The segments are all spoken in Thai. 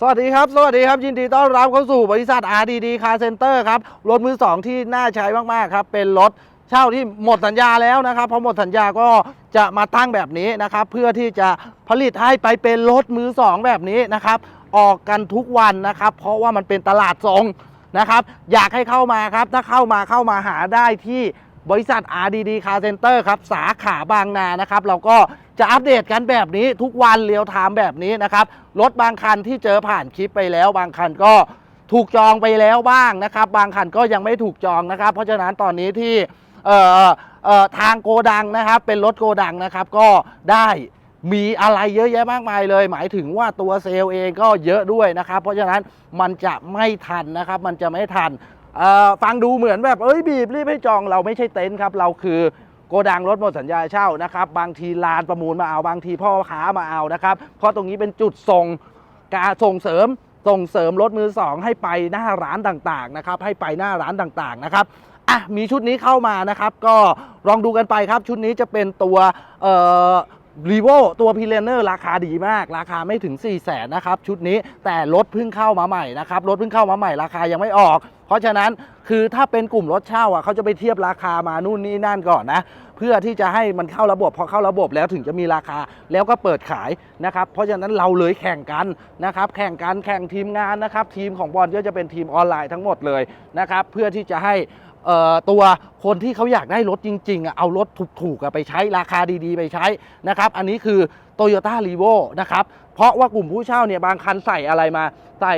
สวัสดีครับ สวัสดีครับ ยินดีต้อนรับเข้าสู่บริษัท RDD Car Center ครับ รถมือ 2 ที่น่าใช้มาก ๆ ครับ เป็นรถเช่าที่หมดสัญญาแล้วนะครับพอหมดสัญญาก็จะมาตั้งแบบนี้นะครับ เพื่อที่จะผลิตให้ไปเป็นรถมือ 2 แบบนี้นะครับ ออกกันทุกวันนะครับ เพราะว่ามันเป็นตลาดทรงนะครับ อยากให้เข้ามาครับ ถ้าเข้ามาเข้ามาหาได้ที่บริษัท RDD Car Center ครับ สาขาบางนานะครับ เราก็ จะอัปเดตกันแบบนี้ทุกวันเรียวไทม์แบบนี้นะครับรถบางคันที่เจอผ่านคลิปไปแล้วบางคันก็ถูกจองไปแล้วบ้างนะครับ บางคันก็ยังไม่ถูกจองนะครับ เพราะฉะนั้นตอนนี้ที่เออเอ่อทางโกดังนะครับ เป็นรถโกดังนะครับก็ได้มีอะไรเยอะแยะมากมายเลย หมายถึงว่าตัวเซลล์เองก็เยอะด้วยนะครับ เพราะฉะนั้นมันจะไม่ทันนะครับ มันจะไม่ทันเอ่อฟังดูเหมือนแบบเอ้ยบีบรีบให้จองเราไม่ใช่เต็นท์ครับ เราคือ โกดังรถหมดสัญญาเช่านะครับบางทีลานประมูลมาเอาบางทีพ่อค้ามาเอานะครับเพราะตรงนี้เป็นจุดส่งการส่งเสริมส่งเสริมรถมือสองให้ไปหน้าร้านต่างๆนะครับให้ไปหน้าร้านต่างๆนะครับอะมีชุดนี้เข้ามานะครับ ก็ลองดูกันไปครับชุดนี้จะเป็นตัวเอ่อ รีโวตัวพีเลเนอร์ราคาดีมาก ราคาไม่ถึง 4 0 0แสนนะครับ ชุดนี้แต่รถเพิ่งเข้ามาใหม่นะครับ รถเพิ่งเข้ามาใหม่ราคายังไม่ออก เพราะฉะนั้นคือถ้าเป็นกลุ่มรถเช่าอะเขาจะไปเทียบราคามานู่นนี่นั่นก่อนนะ เพื่อที่จะให้มันเข้าระบบพอเข้าระบบแล้วถึงจะมีราคาแล้วก็เปิดขายนะครับเพราะฉะนั้นเราเลยแข่งกันนะครับแข่งกันแข่งทีมงานนะครับทีมของบอลก็จะเป็นทีมออนไลน์ทั้งหมดเลยนะครับเพื่อที่จะให้ ตัวคนที่เขาอยากได้รถจริงๆ เอารถถูกๆไปใช้ราคาดีๆ ไปใช้นะครับ อันนี้คือ Toyota r e v o นะครับเพราะว่ากลุ่มผู้เช่าเนี่ยบางคันใส่อะไรมาใส่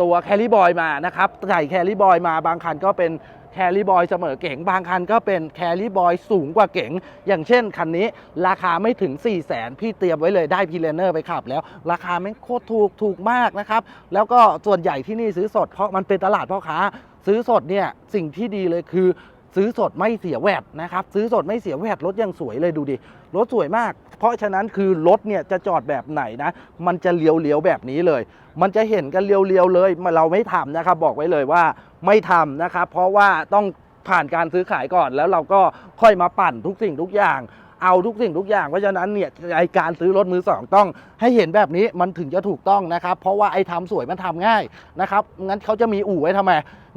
ตัวแคลิบอยมานะครับใส่แคลิบอยมาบางคันก็เป็นแคลิบอยเสมอเก๋งบางคันก็เป็นแคลิบอยสูงกว่าเก๋งอย่างเช่นคันนี้ราคาไม่ถึง 4 0 0แสนพี่เตรียมไว้เลยได้พีเลเนอร์ไปขับแล้ว ราคาไม่โคตรถูกถูกมากนะครับ แล้วก็ส่วนใหญ่ที่นี่ซื้อสดเพราะมันเป็นตลาดพ่อค้า ซื้อสดเนี่ยสิ่งที่ดีเลยคือ ซื้อสดไม่เสียแวดนะครับซื้อสดไม่เสียแวดรถยังสวยเลยดูดิรถสวยมาก เพราะฉะนั้นคือรถเนี่ยจะจอดแบบไหนนะ มันจะเลี้ยวๆแบบนี้เลย มันจะเห็นกันเลี้ยวๆเลยเราไม่ทำนะครับ บอกไว้เลยว่าไม่ทำนะครับ เพราะว่าต้องผ่านการซื้อขายก่อนแล้วเราก็ค่อยมาปั่นทุกสิ่งทุกอย่าง เอาทุกสิ่งทุกอย่างเพราะฉะนั้นเนี่ยไอการซื้อรถมือสองต้อง ให้เห็นแบบนี้มันถึงจะถูกต้องนะครับ เพราะว่าไอ้ทำสวยมันทำง่ายนะครับงั้นเขาจะมีอู่ไว้ทำไม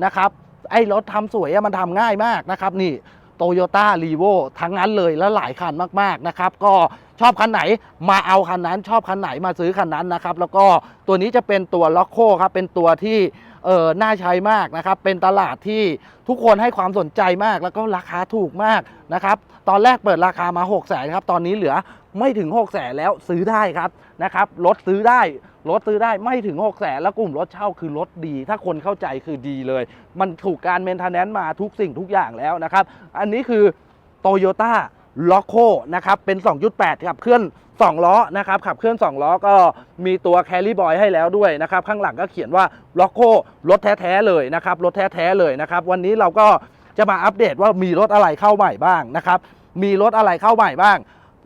นะครับไอ้รถทำสวยมันทำง่ายมากนะครับนี่ โตโยต้ารีโวทั้งนั้นเลยแล้วหลายคันมากๆนะครับ ก็ชอบคันไหนมาเอาคันนั้น ชอบคันไหนมาซื้อคันนั้นนะครับ แล้วก็ตัวนี้จะเป็นตัวล็อกโคครับ เป็นตัวที่เออน่าใช้มากนะครับ เป็นตลาดที่ทุกคนให้ความสนใจมาก แล้วก็ราคาถูกมากนะครับ ตอนแรกเปิดราคามา 6 0แสนครับ ตอนนี้เหลือไม่ถึง 6 0แสนแล้วซื้อได้ครับนะครับ รถซื้อได้ รถซื้อได้ไม่ถึง6 0แสนแล้วกลุ่มรถเช่าคือรถดี ถ้าคนเข้าใจคือดีเลย มันถูกการเมนเทนแนนซ์มาทุกสิ่งทุกอย่างแล้วนะครับ อันนี้คือโตโยต้าล็อกโคนะครับเป็น 2.8 ขับเคลื่อน 2 ล้อนะครับขับเคลื่อน 2 ล้อก็มีตัวแคล r ่บอยให้แล้วด้วยนะครับ ข้างหลังก็เขียนว่าล็อกโครถแท้ ๆ เลยนะครับรถแท้ ๆ เลยนะครับ วันนี้เราก็จะมาอัปเดตว่ามีรถอะไรเข้าใหม่บ้างนะครับ มีรถอะไรเข้าใหม่บ้าง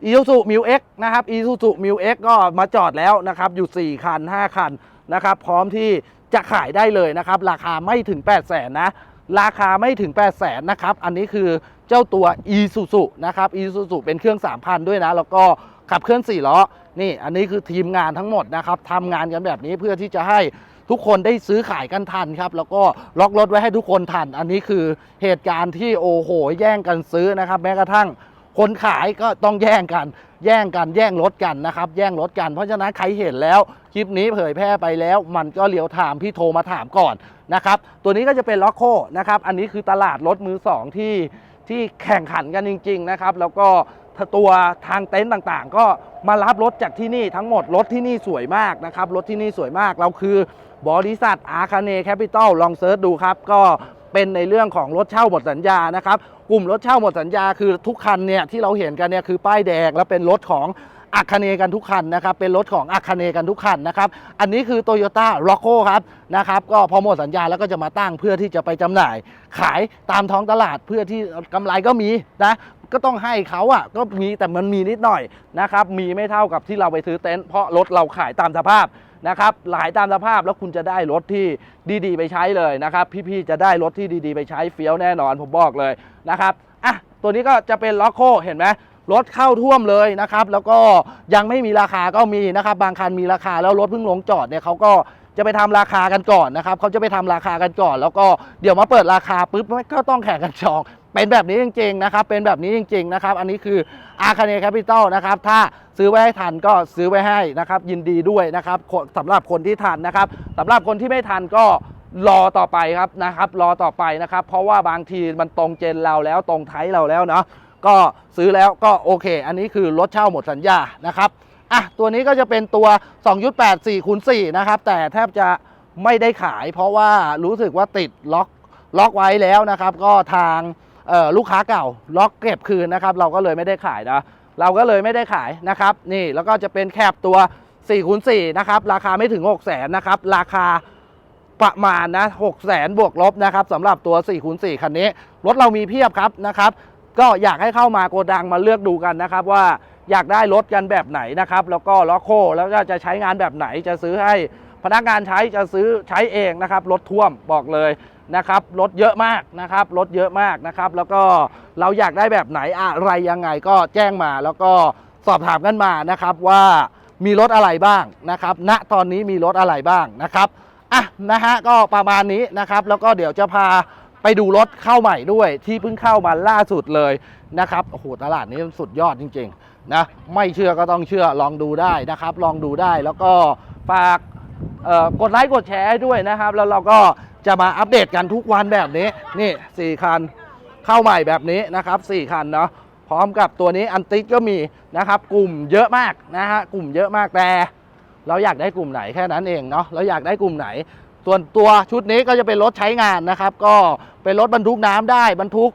อีซูซูมิวเอ็กนะครับอีซูซูมิวเอ็กก็มาจอดแล้วนะครับ อยู่ 4 คัน 5 คันนะครับ พร้อมที่จะขายได้เลยนะครับ ราคาไม่ถึง 8 0 0แสนนะ ราคาไม่ถึง 8 0 0แสนนะครับ อันนี้คือเจ้าตัว e s u s u นะครับ e s u s u เป็นเครื่อง 3,000 ด้วยนะ แล้วก็ขับเคลื่อน 4 ล้อ นี่ อันนี้คือทีมงานทั้งหมดนะครับทำงานกันแบบนี้เพื่อที่จะให้ทุกคนได้ซื้อขายกันทันครับ แล้วก็ล็อกรถไว้ให้ทุกคนทัน อันนี้คือเหตุการณ์ที่โอ้โหแย่งกันซื้อนะครับ แม้กระทั่ง คนขายก็ต้องแย่งกัน แย่งกันแย่งรถกันนะครับ แย่งรถกันเพราะฉะนั้นใครเห็นแล้วคลิปนี้เผยแพร่ไปแล้ว มันก็เลียวถามพี่โทรมาถามก่อนนะครับ ตัวนี้ก็จะเป็นล็อกโคนะครับ อันนี้คือตลาดรถมือสองที่ที่แข่งขันกันจริง ๆนะครับ แล้วก็ตัวทางเต็นท์ต่างๆ ก็มารับรถจากที่นี่ทั้งหมดรถที่นี่สวยมากนะครับ รถที่นี่สวยมากเราคือบริษัทอาคาเนแคปิตอลลองเซิร์ชดูครับ ก็ เป็นในเรื่องของรถเช่าหมดสัญญานะครับกลุ่มรถเช่าหมดสัญญาคือทุกคันเนี่ยที่เราเห็นกันเนี่ยคือป้ายแดงแล้วเป็นรถของอาคาเนกันทุกคันนะครับเป็นรถของอาคาเนกันทุกคันนะครับอันนี้คือ t o y ยต้าร o โ c ครับนะครับก็พอหมดสัญญาแล้วก็จะมาตั้งเพื่อที่จะไปจำหน่าย ขายตามท้องตลาดเพื่อที่กำไรก็มีนะก็ต้องให้เขาอะก็มีแต่มันมีนิดหน่อยนะครับมีไม่เท่ากับที่เราไปซื้อเต็นท์เพราะรถเราขายตามสภาพ นะครับขายตามสภาพแล้วคุณจะได้รถที่ดีๆ ไปใช้เลยนะครับ พี่ๆจะได้รถที่ดีๆ ไปใช้เฟี้ยวแน่นอนผมบอกเลยนะครับอะตัวนี้ก็จะเป็นล็อกโคเห็นไหมรถเข้าท่วมเลยนะครับ แล้วก็ยังไม่มีราคาก็มีนะครับ บางคันมีราคาแล้วรถเพิ่งลงจอดเนี่ยเขาก็จะไปทำราคากันก่อนนะครับเขาจะไปทำราคากันก่อน แล้วก็เดี๋ยวมาเปิดราคาปุ๊บก็ต้องแข่งกันจอง เป็นแบบนี้จริงๆนะครับ เป็นแบบนี้จริงๆนะครับ อันนี้คืออาคาเนแคปิตอลนะครับ ถ้าซื้อไว้ให้ทันก็ซื้อไว้ให้นะครับ ยินดีด้วยนะครับคนสำหรับคนที่ทันนะครับสำหรับคนที่ไม่ทันก็รอต่อไปครับนะครับ รอต่อไปนะครับ เพราะว่าบางทีมันตรงเจนเราแล้วตรงไทยเราแล้วเนาะ ก็ซื้อแล้วก็โอเค อันนี้คือรถเช่าหมดสัญญานะครับอะตัวนี้ก็จะเป็นตัว2.8 4คูณ4นะครับ แต่แทบจะไม่ได้ขาย เพราะว่ารู้สึกว่าติดล็อกล็อกไว้แล้วนะครับ ก็ทาง ลูกค้าเก่าล็อกเก็บคืนนะครับเราก็เลยไม่ได้ขายนะเราก็เลยไม่ได้ขายนะครับนี่แล้วก็จะเป็นแคบตัว4คูณ4นะครับราคาไม่ถึง 6 0 0 0 0นะครับราคาประมาณนะ6 0 0 0 0บวกลบนะครับสำหรับตัว4คูณ4คันนี้ รถเรามีเพียบครับนะครับก็อยากให้เข้ามาโกดังมาเลือกดูกันนะครับว่าอยากได้รถกันแบบไหนนะครับแล้วก็ล็อกโคแล้วก็จะใช้งานแบบไหนจะซื้อให้พนักงานใช้จะซื้อใช้เองนะครับรถท่วมบอกเลย นะครับรถเยอะมากนะครับรถเยอะมากนะครับ แล้วก็เราอยากได้แบบไหนอะไรยังไงก็แจ้งมา แล้วก็สอบถามกันมานะครับว่ามีรถอะไรบ้างนะครับณตอนนี้มีรถอะไรบ้างนะครับอะนะฮะก็ประมาณนี้นะครับแล้วก็เดี๋ยวจะพาไปดูรถเข้าใหม่ด้วยที่เพิ่งเข้ามาล่าสุดเลยนะครับโอ้โหตลาดนี้สุดยอดจริงๆนะไม่เชื่อก็ต้องเชื่อลองดูได้นะครับ ลองดูได้แล้วก็ฝากกดไลค์กดแชร์ด้วยนะครับ แล้วเราก็ จะมาอัปเดตกันทุกวันแบบนี้นี่สี่คันเข้าใหม่แบบนี้นะครับสี่คันเนาะพร้อมกับตัวนี้อันติกก็มีนะครับ กลุ่มเยอะมากนะฮะกลุ่มเยอะมากแต่ เราอยากได้กลุ่มไหนแค่นั้นเองเนาะเราอยากได้กลุ่มไหน ส่วนตัวชุดนี้ก็จะเป็นรถใช้งานนะครับ ก็เป็นรถบรรทุกน้ำได้บรรทุก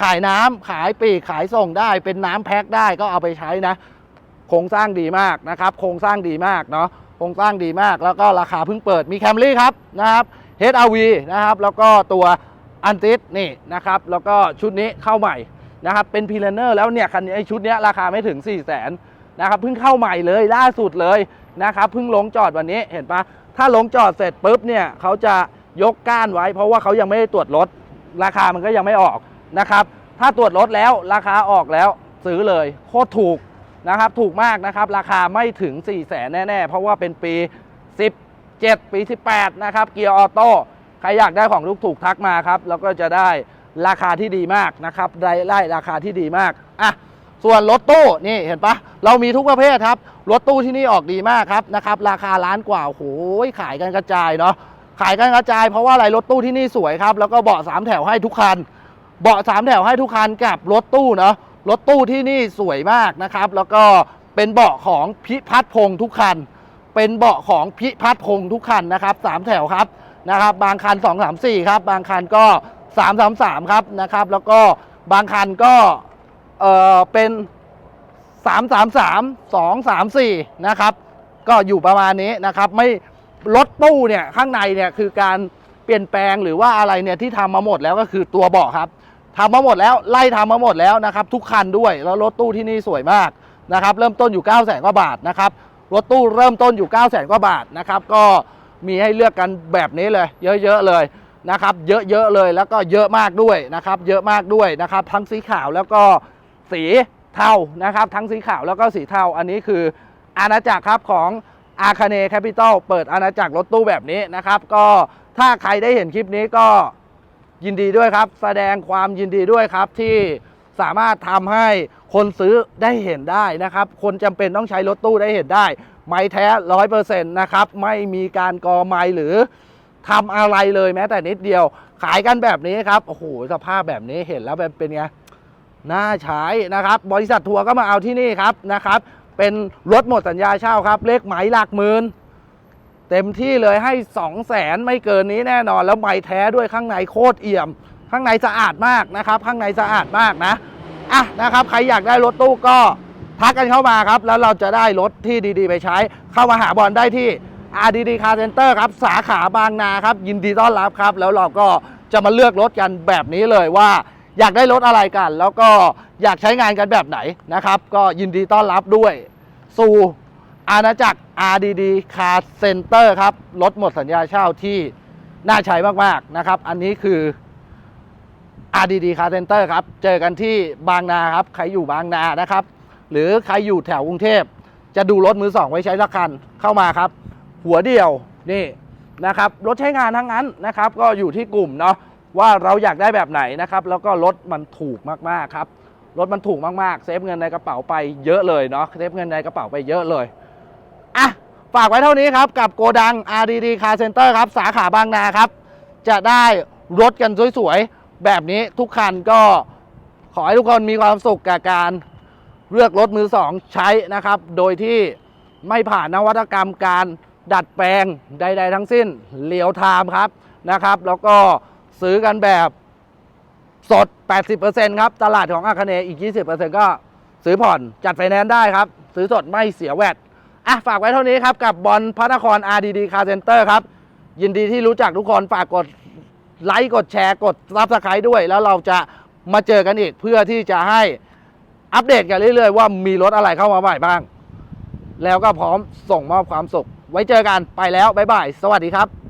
ขายน้ำขายปีกขายส่งได้ เป็นน้ำแพ็คได้ก็เอาไปใช้นะ โครงสร้างดีมากนะครับ โครงสร้างดีมากเนาะโครงสร้างดีมากแล้วก็ราคาเพิ่งเปิดมีแคมรี่ครับนะครับ HRV นะครับแล้วก็ตัวอันติสนี่นะครับแล้วก็ชุดนี้เข้าใหม่นะครับเป็นพีเลเนอร์แล้วเนี่ยคันนี้ไอ้ชุดนี้ราคาไม่ถึง 4 0 0 0 0นนะครับเพิ่งเข้าใหม่เลยล่าสุดเลยนะครับเพิ่งลงจอดวันนี้เห็นปะถ้าลงจอดเสร็จปุ๊บเนี่ยเขาจะยกก้านไว้ เพราะว่าเขายังไม่ได้ตรวจรถ ราคามันก็ยังไม่ออกนะครับถ้าตรวจรถแล้วราคาออกแล้วซื้อเลยโคตรถูกนะครับถูกมากนะครับราคาไม่ถึง 4 0 0แสนแน่ ๆ เพราะว่าเป็นปี 17 ปี 18 นะครับ เกียร์ออโต้ ใครอยากได้ของลูกถูกทักมาครับ แล้วก็จะได้ราคาที่ดีมากนะครับได้ไล่ราคาที่ดีมาก อะ ส่วนรถตู้นี่เห็นปะ เรามีทุกประเภทครับ รถตู้ที่นี่ออกดีมากครับนะครับ ราคาล้านกว่า โอ้โห ขายกันกระจายเนาะ ขายกันกระจายเพราะว่าอะไร รถตู้ที่นี่สวยครับ แล้วก็เบาะสามแถวให้ทุกคัน เบาะสามแถวให้ทุกคันกับรถตู้เนาะ รถตู้ที่นี่สวยมากนะครับ แล้วก็เป็นเบาะของพิพัฒน์พงษ์ทุกคัน เป็นเบาะของพิพัฒน์พงษ์ทุกคันนะครับสามแถวครับนะครับ บางคัน 2 3 4 ครับ บางคันก็ 3 3 3 ครับนะครับ แล้วก็บางคันก็เออเป็น 3 3 3 2 3 4 นะครับ ก็อยู่ประมาณนี้นะครับ ไม่รถตู้เนี่ยข้างในเนี่ยคือการเปลี่ยนแปลงหรือว่าอะไรเนี่ยที่ทำมาหมดแล้วก็คือตัวเบาะครับทำมาหมดแล้วไล่ทำมาหมดแล้วนะครับ ทุกคันด้วยแล้วรถตู้ที่นี่สวยมากนะครับ เริ่มต้นอยู่ 9 0 0 0 0 0กว่าบาทนะครับ รถตู้เริ่มต้นอยู่ 9 0 0 0 0 0กว่าบาทนะครับ ก็มีให้เลือกกันแบบนี้เลย เยอะๆเลยนะครับ เยอะๆเลยแล้วก็เยอะมากด้วยนะครับ เยอะมากด้วยนะครับ ทั้งสีขาวแล้วก็สีเทานะครับ ทั้งสีขาวแล้วก็สีเทาอันนี้คืออาณาจักรครับของอาคาเนแคปิตอลเปิดอาณาจักรรถตู้แบบนี้นะครับ ก็ถ้าใครได้เห็นคลิปนี้ก็ยินดีด้วยครับ แสดงความยินดีด้วยครับที่ สามารถทำให้คนซื้อได้เห็นได้นะครับ คนจำเป็นต้องใช้รถตู้ได้เห็นได้ ไม้แท้ร้อยเปอร์เซ็นต์นะครับ ไม่มีการกอไม้หรือทำอะไรเลยแม้แต่นิดเดียว ขายกันแบบนี้ครับ โอ้โห สภาพแบบนี้เห็นแล้วเป็นไง น่าใช้นะครับ บริษัททัวร์ก็มาเอาที่นี่ครับนะครับ เป็นรถหมดสัญญาเช่าครับ เลขหมายหลักหมื่นเต็มที่เลยให้ 2 0 0แสนไม่เกินนี้แน่นอน แล้วไม้แท้ด้วยข้างในโคตรเอี่ยม ข้างในสะอาดมากนะครับ ข้างในสะอาดมากนะอะนะครับ ใครอยากได้รถตู้ก็ทักกันเข้ามาครับ แล้วเราจะได้รถที่ดีๆ ไปใช้ เข้ามาหาบอลได้ที่ RDD Car Center ครับ สาขาบางนาครับ ยินดีต้อนรับครับ แล้วเราก็จะมาเลือกรถกันแบบนี้เลยว่า อยากได้รถอะไรกัน แล้วก็อยากใช้งานกันแบบไหนนะครับ ก็ยินดีต้อนรับด้วย สู่อาณาจักร RDD Car Center ครับ รถหมดสัญญาเช่าที่น่าใช้มากๆนะครับ อันนี้คือ RDD Car Center ครับ เจอกันที่บางนาครับ ใครอยู่บางนานะครับ หรือใครอยู่แถวกรุงเทพ จะดูรถมือสองไว้ใช้สักคัน เข้ามาครับ หัวเดียวนี่นะครับ รถใช้งานทั้งนั้นนะครับ ก็อยู่ที่กลุ่มเนาะว่าเราอยากได้แบบไหนนะครับ แล้วก็รถมันถูกมากๆครับ รถมันถูกมากๆ เซฟเงินในกระเป๋าไปเยอะเลยเนาะ เซฟเงินในกระเป๋าไปเยอะเลย อะ ฝากไว้เท่านี้ครับกับโกดัง RDD Car Center ครับ สาขาบางนาครับ จะได้รถกันสวยๆ แบบนี้ทุกคันก็ขอให้ทุกคนมีความสุขกับการเลือกรถมือสองใช้นะครับ โดยที่ไม่ผ่านนวัตกรรมการดัดแปลงใด ๆ ทั้งสิ้นเหลียวไทม์ครับนะครับ แล้วก็ซื้อกันแบบสด 80%ครับ ตลาดของอาคาเนย์อีก 20%ก็ซื้อผ่อนจัดไฟแนนซ์ได้ครับ ซื้อสดไม่เสียแวดอะฝากไว้เท่านี้ครับ กับบอลพระนคร RDD Car Center ครับ ยินดีที่รู้จักทุกคนฝากกด ไลค์กดแชร์กดซับสไครต์ด้วย แล้วเราจะมาเจอกันอีกเพื่อที่จะให้อัปเดตกันเรื่อยๆ ว่ามีรถอะไรเข้ามาใหม่บ้าง แล้วก็พร้อมส่งมอบความสุข ไว้เจอกันไปแล้ว บ๊ายบาย สวัสดีครับ